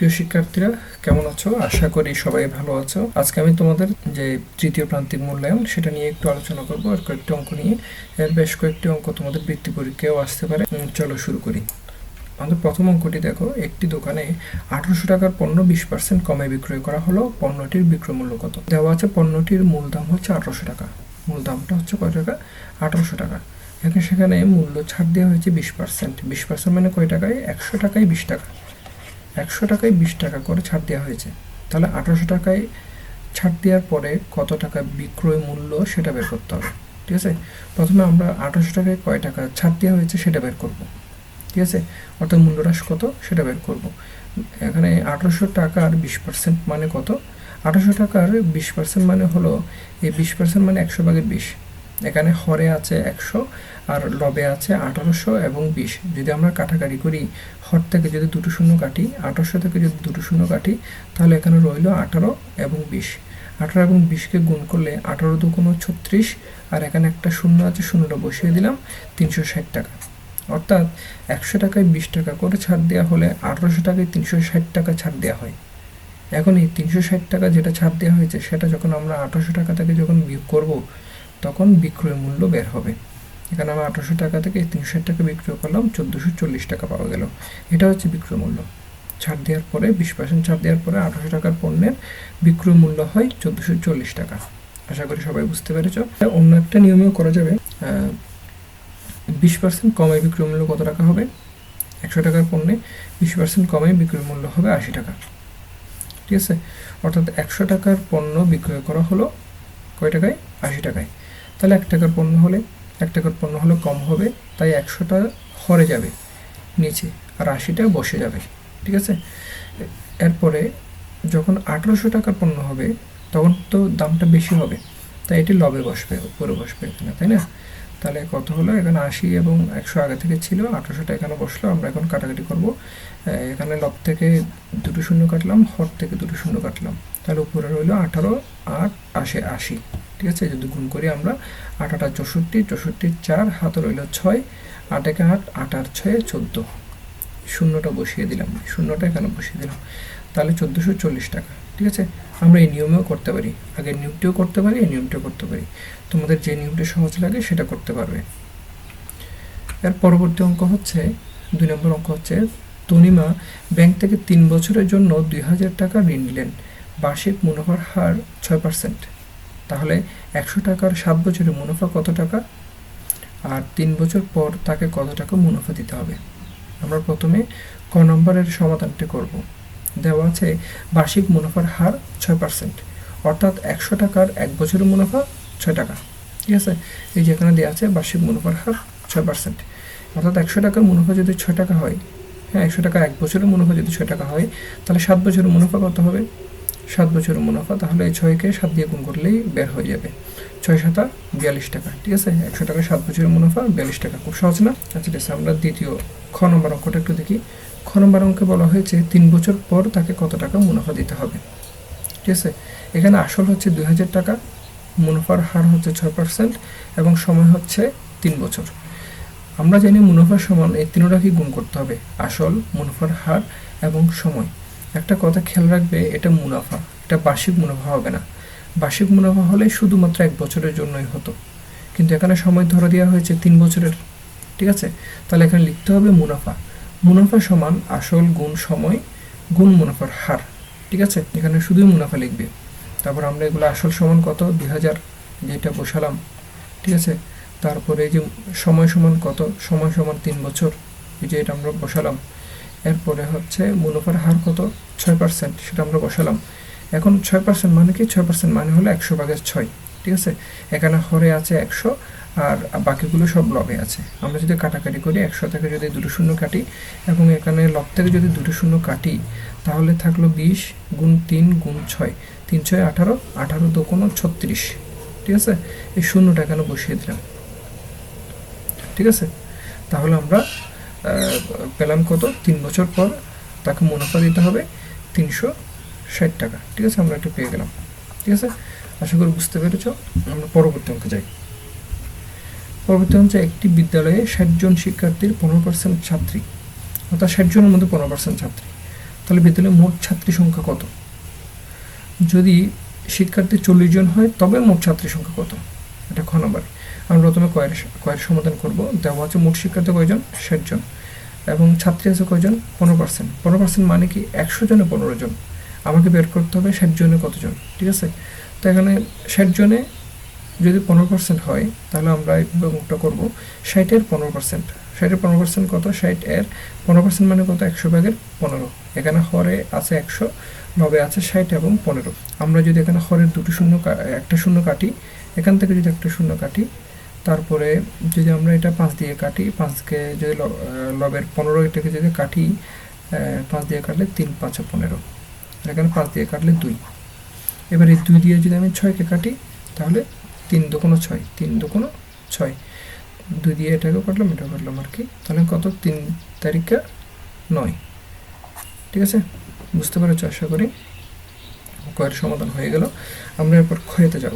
প্রিয় শিক্ষার্থীরা, কেমন আছো? আশা করি সবাই ভালো আছো। আজকে আমি তোমাদের যে তৃতীয় প্রান্তিক মূল্যায়ন, সেটা নিয়ে একটু আলোচনা করব আর কয়েকটি অঙ্ক নিয়ে। বেশ কয়েকটি অঙ্ক তোমাদের বৃত্তি পরীক্ষাও আসতে পারে। চলো শুরু করি। আমাদের প্রথম অঙ্কটি দেখো। একটি দোকানে আঠারোশো টাকার পণ্য বিশ পার্সেন্ট কমে বিক্রয় করা হলো। পণ্যটির বিক্রয় মূল্য কত? দেওয়া আছে পণ্যটির মূল দাম হচ্ছে আঠারোশো টাকা। মূল দামটা হচ্ছে কয় টাকা? আঠারোশো টাকা। এখানে সেখানে মূল্য ছাড় দেওয়া হয়েছে বিশ পার্সেন্ট। বিশ পার্সেন্ট মানে কয় টাকায়? একশো টাকায় বিশ টাকা। একশো টাকায় বিশ টাকা করে ছাড় দেওয়া হয়েছে। তাহলে আঠারোশো টাকায় ছাড় দেওয়ার পরে কত টাকা বিক্রয় মূল্য সেটা বের করতে হবে। ঠিক আছে? প্রথমে আমরা আঠারোশো টাকায় কয় টাকা ছাড় দেওয়া হয়েছে সেটা বের করব। ঠিক আছে? অর্থাৎ মূল্যহ্রাস কত সেটা বের করব। এখানে আঠারোশো টাকার বিশ পার্সেন্ট মানে কত? আঠারোশো টাকার বিশ পার্সেন্ট মানে হলো এই বিশ পার্সেন্ট মানে একশো ভাগের বিশ। এখানে হরে আছে একশো আর লবে আছে আঠারোশো এবং বিশ। যদি আমরা কাটাকাটি করি, হর থেকে যদি দুটো শূন্য কাটি, আঠারোশো থেকে যদি দুটো শূন্য কাটি, তাহলে এখানে রইল আঠারো এবং বিশ। আঠারো এবং বিশকে গুণ করলে আঠারো দুগুণ ছত্রিশ, আর এখানে একটা শূন্য আছে, শূন্যটা বসিয়ে দিলাম, তিনশো ষাট টাকা। অর্থাৎ একশো টাকায় বিশ টাকা করে ছাড় দেওয়া হলে আঠারোশো টাকায় তিনশো ষাট টাকা ছাড় দেওয়া হয়। এখন এই তিনশো ষাট টাকা যেটা ছাড় দেওয়া হয়েছে, সেটা যখন আমরা আঠারোশো টাকা থেকে যখন বিয়োগ করব তখন বিক্রয় মূল্য বের হবে। এখানে আমরা আঠারোশো টাকা থেকে তিনশো টাকা বিক্রয় করলাম, চোদ্দোশো চল্লিশ টাকা পাওয়া গেল। এটা হচ্ছে বিক্রয় মূল্য। ছাড় দেওয়ার পরে, বিশ পার্সেন্ট ছাড় দেওয়ার পরে আঠারোশো টাকার পণ্যের বিক্রয় মূল্য হয় চোদ্দোশো চল্লিশ টাকা। আশা করি সবাই বুঝতে পেরেছ। অন্য একটা নিয়মেও করা যাবে বিশ পার্সেন্ট কমে বিক্রয় মূল্য কত টাকা হবে? একশো টাকার পণ্যে বিশ পার্সেন্ট কমে বিক্রয় মূল্য হবে আশি টাকা। ঠিক আছে? অর্থাৎ একশো টাকার পণ্য বিক্রয় করা হলো কয় টাকায়? আশি টাকায়। তাহলে এক টাকার পণ্য হলে, এক টাকার পণ্য হলে কম হবে, তাই একশোটা হরে যাবে নিচে আর আশিটা বসে যাবে, ঠিক আছে? এরপরে যখন আঠেরোশো টাকার পণ্য হবে, তখন তো দামটা বেশি হবে, তাই এটি লবে বসবে, উপরে বসবে এখানে, তাই না? তাহলে কত হলো? এখানে আশি এবং একশো আগে থেকে ছিল, আঠারোশোটা এখানে বসল, আমরা এখন কাটাকাটি করব। এখানে লব থেকে দুটো শূন্য কাটলাম, হর থেকে দুটো শূন্য কাটলাম, তাহলে উপরে রইল আঠারো, আট আশি আশি। ঠিক আছে যদি গুণ করি আমরা, আট, আটা চৌষট্টি চৌষট্টি, চার, হাতে রইল ছয়, আট, একে আট আট আট, ছয়ে, চোদ্দ। শূন্যটা বসিয়ে দিলাম, শূন্যটা এখানে বসিয়ে দিলাম। তাহলে চোদ্দোশো চল্লিশ টাকা, ঠিক আছে? আমরা এই নিয়মেও করতে পারি। আগের নিয়মটিও করতে পারি, এই নিয়মটিও করতে পারি। তোমাদের যে নিয়মটা সহজ লাগে, সেটা করতে পারবে। এর পরবর্তী অঙ্ক হচ্ছে, দুই নম্বর অঙ্ক হচ্ছে, তনিমা ব্যাংক থেকে তিন বছরের জন্য দুই হাজার টাকা ঋণ নিলেন। বার্ষিক মুনাফার হার ছয় পার্সেন্ট। তাহলে একশো টাকার সাত বছরের মুনাফা কত টাকা? আর তিন বছর পর তাকে কত টাকা মুনাফা দিতে হবে? আমরা প্রথমে ক নম্বরের সমাধানটি করব। দেওয়া আছে বার্ষিক মুনাফার হার ছয় পার্সেন্ট অর্থাৎ একশো টাকার এক বছরের মুনাফা ছয় টাকা। ঠিক আছে? এই যেখানে দেওয়া আছে বার্ষিক মুনাফার হার ছয় পার্সেন্ট অর্থাৎ একশো টাকার মুনাফা যদি ছয় টাকা হয় হ্যাঁ একশো টাকা এক বছরের মুনাফা যদি ছয় টাকা হয়, তাহলে সাত বছরের মুনাফা কত হবে? সাত বছরের মুনাফা, তাহলে এই ছয়কে সাত দিয়ে গুণ করলেই বের হয়ে যাবে। ছয় সাতা বিয়াল্লিশ টাকা, ঠিক আছে? একশো টাকা সাত বছরের মুনাফা, বিয়াল্লিশ টাকা, খুব সহজ না? আচ্ছা ঠিক আছে, আমরা দ্বিতীয় খ নম্বর অঙ্কটা একটু দেখি। খ নম্বর অঙ্কে বলা হয়েছে, তিন বছর পর তাকে কত টাকা মুনাফা দিতে হবে? ঠিক আছে? এখানে আসল হচ্ছে দুই হাজার টাকা, মুনাফার হার হচ্ছে ছয় পার্সেন্ট এবং সময় হচ্ছে তিন বছর। আমরা জানি মুনাফার সমান এই তিনোটাকে গুণ করতে হবে, আসল, মুনাফার হার এবং সময়। একটা কথা খেয়াল রাখবে, এটা মুনাফা। এটা বার্ষিক মুনাফা হবে না। বার্ষিক মুনাফা হলে শুধুমাত্র এক বছরের জন্যই হতো। কিন্তু এখানে সময় ধরে দেওয়া হয়েছে তিন বছরের। ঠিক আছে? তাহলে এখানে লিখতে হবে মুনাফা। মুনাফা সমান আসল গুণ সময়, গুণ মুনাফার হার। ঠিক আছে? এখানে শুধুই মুনাফা লিখবে। তারপর আমরা এগুলো আসল সমান কত? দুই হাজার, যেটা বসালাম। ঠিক আছে? তারপরে এই যে সময় সমান কত? সময় সমান তিন বছর। এই যে এটা আমরা বসালাম। এরপরে হচ্ছে মুনাফার হার কত? ছয় পার্সেন্ট সেটা আমরা বসালাম। এখন ছয় পার্সেন্ট মানে কি? ছয় পার্সেন্ট মানে হলো একশো ভাগের ছয়, ঠিক আছে? এখানে হরে আছে একশো আর বাকিগুলো সব লবে আছে। আমরা যদি কাটাকাটি করি, একশো থেকে যদি দুটো শূন্য কাটি, এবং এখানে লব থেকে যদি দুটো শূন্য কাটি, তাহলে থাকল বিশ গুণ তিন গুণ ছয়। তিন ছয় আঠারো আঠারো দু কোনো ছত্রিশ, ঠিক আছে? এই শূন্যটা এখানে বসিয়ে দিলাম। ঠিক আছে? তাহলে আমরা পেলাম কত? তিন বছর পর তাকে মুনাফা দিতে হবে তিনশো ষাট টাকা। ঠিক আছে? আমরা এটা পেয়ে গেলাম। ঠিক আছে? আশা করি বুঝতে পেরেছ। আমরা পরবর্তী অঙ্কে যাই। পরবর্তী হচ্ছে একটি বিদ্যালয়ে ষাট জন শিক্ষার্থীর পনেরো পার্সেন্ট ছাত্রী। অর্থাৎ ষাট জনের মধ্যে পনেরো পার্সেন্ট ছাত্রী। তাহলে বিদ্যালয়ে মোট ছাত্রী সংখ্যা কত? যদি শিক্ষার্থী চল্লিশ জন হয়, তবে মোট ছাত্রী সংখ্যা কত? এটা খ আমরা প্রথমে কয়ের কয়ের সমাধান করব। দেওয়া আছে মোট শিক্ষার্থী কয়জন? ষাট জন। এবং ছাত্রী আছে কয়জন? পনেরো পার্সেন্ট পনেরো পার্সেন্ট মানে কি একশো জনে পনেরো জন। আমাকে বের করতে হবে ষাট জনে কতজন, ঠিক আছে? তো এখানে ষাট জনে যদি পনেরো পার্সেন্ট হয়, তাহলে আমরা এইভাবে করব ষাটের পনেরো পার্সেন্ট ষাটের পনেরো পার্সেন্ট কত? ষাট এর পনেরো পার্সেন্ট মানে কত? একশো ভাগের পনেরো। এখানে হরে আছে একশো, নবে আছে ষাট এবং পনেরো। আমরা যদি এখানে হরের দুটো শূন্য একটা শূন্য কাটি, এখান থেকে যদি একটা শূন্য কাটি তারপরে যদি আমরা এটা পাঁচ দিয়ে কাটি পাঁচকে যদি লবের পনেরো এটাকে যদি কাটি পাঁচ দিয়ে কাটলে তিন, পাঁচে পনেরো। এখানে পাঁচ দিয়ে কাটলে দুই। এবার এই দুই দিয়ে যদি আমি ছয়কে কাটি, তাহলে তিন দুকোনো ছয়, তিন দুকোনো ছয়। দুই দিয়ে এটাকেও কাটলাম এটাও কাটলাম আর কি। তাহলে কত? তিন তারিখে নয়। ঠিক আছে? বুঝতে পেরেছ? আশা করি কয়ের সমাধান হয়ে গেল। আমরা এরপর ক্ষয়তে যাব।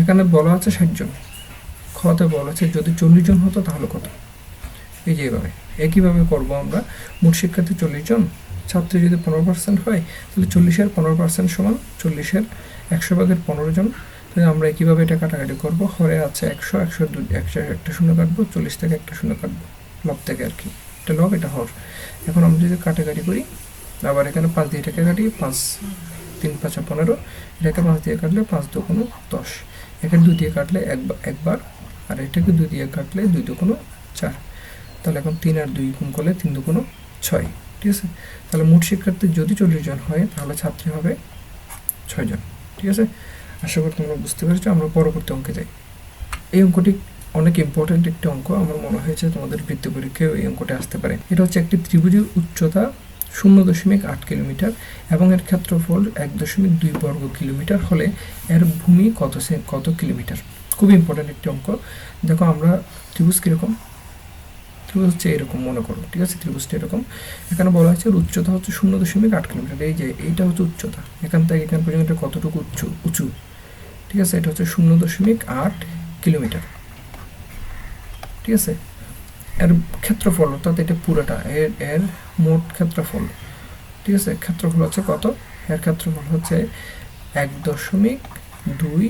এখানে বলা আছে ষাট জন। খতে বলা আছে যদি চল্লিশ জন হতো তাহলে কত? এই যে এভাবে। একইভাবে করব আমরা, মোট শিক্ষার্থী চল্লিশ জন, ছাত্রী যদি পনেরো পার্সেন্ট হয়, তাহলে চল্লিশের পনেরো পার্সেন্ট সমান চল্লিশের একশো ভাগের পনেরো জন। তাহলে আমরা কীভাবে এটা কাটাকাটি করব, হরে আছে একশো একশো দু একশো একটা শূন্য কাটবো, চল্লিশ থেকে একটা শূন্য কাটবো লব থেকে আর কি। এটা লব এটা হর। এখন আমরা যদি কাটাকাটি করি, আবার এখানে পাঁচ দিয়ে এটাকে কাটি, পাঁচ, তিন, পাঁচা পনেরো, এটাকে পাঁচ দিয়ে কাটলে পাঁচ দুগুণ দশ। এখানে দু দিয়ে কাটলে একবার একবার আর এটাকে দুই দিয়ে কাটলে দুই দুগুণ চার। তাহলে এখন তিন আর দুই গুণ করলে তিন দু দুগুণ ছয়, ঠিক আছে? তাহলে মোট শিক্ষার্থী যদি চল্লিশ জন হয়, তাহলে ছাত্রী হবে ছয়জন ঠিক আছে? আশা করি তোমরা বুঝতে পেরেছ, আমরা পরবর্তী অঙ্কে যাই। এই অঙ্কটি অনেক ইম্পর্ট্যান্ট একটি অঙ্ক, আমার মনে হয়েছে তোমাদের বৃত্তি পরীক্ষায় এই অঙ্কটি আসতে পারে। এটা হচ্ছে একটি ত্রিভুজের উচ্চতা শূন্য দশমিক আট কিলোমিটার এবং এর ক্ষেত্রফল এক দশমিক দুই বর্গ কিলোমিটার হলে এর ভূমি কত কত কিলোমিটার? খুব ইম্পর্ট্যান্ট একটি অঙ্ক। দেখো আমরা ত্রিভুজ কীরকম? ত্রিভুজ হচ্ছে এরকম মনে করো, ঠিক আছে? ত্রিভুজটা এরকম। এখানে বলা এর উচ্চতা হচ্ছে শূন্য দশমিক আট কিলোমিটার। এই যে, এইটা হচ্ছে উচ্চতা। এখান থেকে এখান পর্যন্ত এটা কতটুকু উচ্চ, উঁচু? ঠিক আছে? এটা হচ্ছে শূন্য দশমিক আট কিলোমিটার। ঠিক আছে? এর ক্ষেত্রফল, অর্থাৎ এটা পুরোটা, এর এর মোট ক্ষেত্রফল। ঠিক আছে? ক্ষেত্রফল হচ্ছে কত? এর ক্ষেত্রফল হচ্ছে এক দশমিক দুই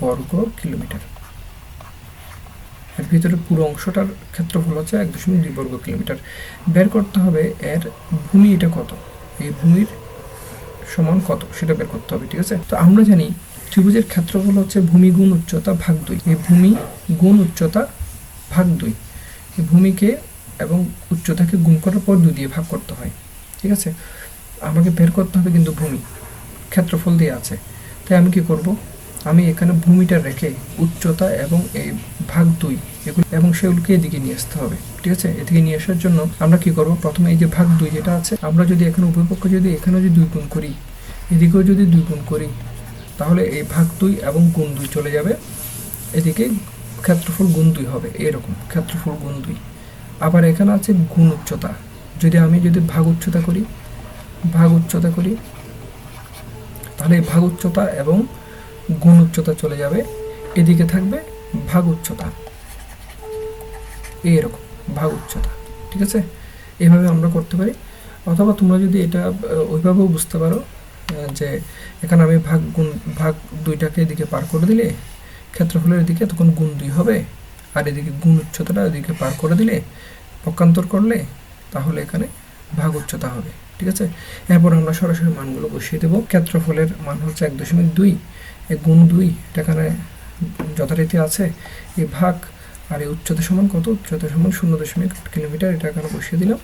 বর্গ কিলোমিটার। এর ভিতরে পুরো অংশটার ক্ষেত্রফল হচ্ছে এক দশমিক দুই বর্গ কিলোমিটার। বের করতে হবে এর ভূমি এটা কত? এই ভূমির সমান কত? সেটা বের করতে হবে, ঠিক আছে? তো আমরা জানি ত্রিভুজের ক্ষেত্রফল হচ্ছে ভূমি গুণ উচ্চতা ভাগ দুই। এই ভূমি গুণ উচ্চতা ভাগ দুই। এই ভূমিকে এবং উচ্চতাকে গুণ করার পর দুই দিয়ে ভাগ করতে হয়, ঠিক আছে? আমাকে বের করতে হবে কিন্তু ভূমি। ক্ষেত্রফল দিয়ে আছে। তাই আমি কি করব? আমি এখানে ভূমিটা রেখে উচ্চতা এবং এই ভাগ দুই, এগুলো এবং সেগুলোকে এদিকে নিয়ে আসতে হবে, ঠিক আছে? এদিকে নিয়ে আসার জন্য আমরা কি করব? প্রথমে এই যে ভাগ দুই যেটা আছে, আমরা যদি এখানে উভয়পক্ষ যদি এখানে যদি দুই গুণ করি, এদিকেও যদি দুই গুণ করি, তাহলে এই ভাগ দুই এবং গুণ দুই চলে যাবে। এদিকে ক্ষেত্রফল গুণ দুই হবে, এরকম ক্ষেত্রফল গুণ দুই। আবার এখানে আছে গুণ উচ্চতা, যদি আমি যদি ভাগ উচ্চতা করি, ভাগ উচ্চতা করি, তাহলে ভাগ উচ্চতা এবং গুণ উচ্চতা চলে যাবে। এদিকে থাকবে ভাগ উচ্চতা। এরকম ভাগ উচ্চতা, ঠিক আছে? এভাবে আমরা করতে পারি। অথবা তোমরা যদি এটা ওইভাবেও বুঝতে পারো যে এখানে আমি ভাগ গুণ, ভাগ দুইটাকে এদিকে পার করে দিলে ক্ষেত্রফলের দিকে তখন গুণ দুই হবে। আর এদিকে গুণ উচ্চতাটা এদিকে পার করে দিলে পক্ষান্তর করলে তাহলে এখানে ভাগ উচ্চতা হবে, ঠিক আছে? এরপর আমরা সরাসরি মানগুলো বসিয়ে দেবো। ক্ষেত্রফলের মান হচ্ছে এক দশমিক দুই। এই গুণ দুই এখানে যথারীতি আছে। এই ভাগ আর এই উচ্চতা সমান কত? উচ্চতা সমান শূন্য দশমিক কিলোমিটার, এটা এখানে বসিয়ে দিলাম?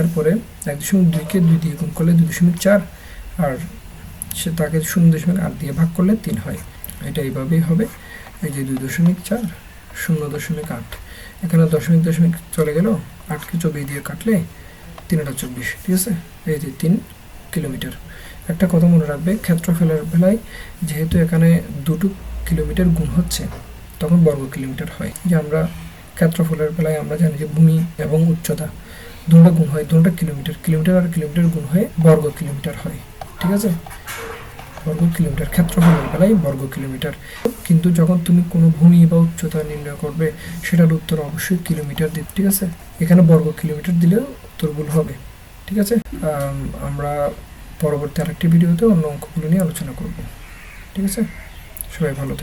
এরপরে এক দশমিক দুইকে দুই দিয়ে গুণ করলে দুই দশমিক চার, আর সে তাকে শূন্য দশমিক আট দিয়ে ভাগ করলে তিন হয়। এটা এইভাবেই হবে। এই যে দুই দশমিক চার, শূন্য দশমিক আট, এখানে দশমিক দশমিক চলে গেল। আটকে চব্বিশ দিয়ে কাটলে তিন আটা চব্বিশ, ঠিক আছে? এই যে তিন কিলোমিটার। একটা কথা মনে রাখবে ক্ষেত্রফলের বেলায় যেহেতু এখানে দুটো কিলোমিটার গুণ হচ্ছে, তখন বর্গ কিলোমিটার হয়। যে আমরা ক্ষেত্রফলের বেলায় আমরা জানি যে ভূমি এবং উচ্চতা দুটা গুণ হয়, দুটা কিলোমিটার। কিলোমিটার আর কিলোমিটার গুণ হয়ে বর্গ কিলোমিটার হয়, ঠিক আছে? বর্গ কিলোমিটার ক্ষেত্রফলের বেলায় বর্গ কিলোমিটার। কিন্তু যখন তুমি কোনো ভূমি বা উচ্চতা নির্ণয় করবে, সেটার উত্তর অবশ্যই কিলোমিটার দিতে, ঠিক আছে? এখানে বর্গ কিলোমিটার দিলেও উত্তর ভুল হবে। ঠিক আছে? আম, আমরা পরবর্তী আরেকটি ভিডিওতে অন্য অঙ্কগুলো নিয়ে আলোচনা করব। ঠিক আছে? সবাই ভালো।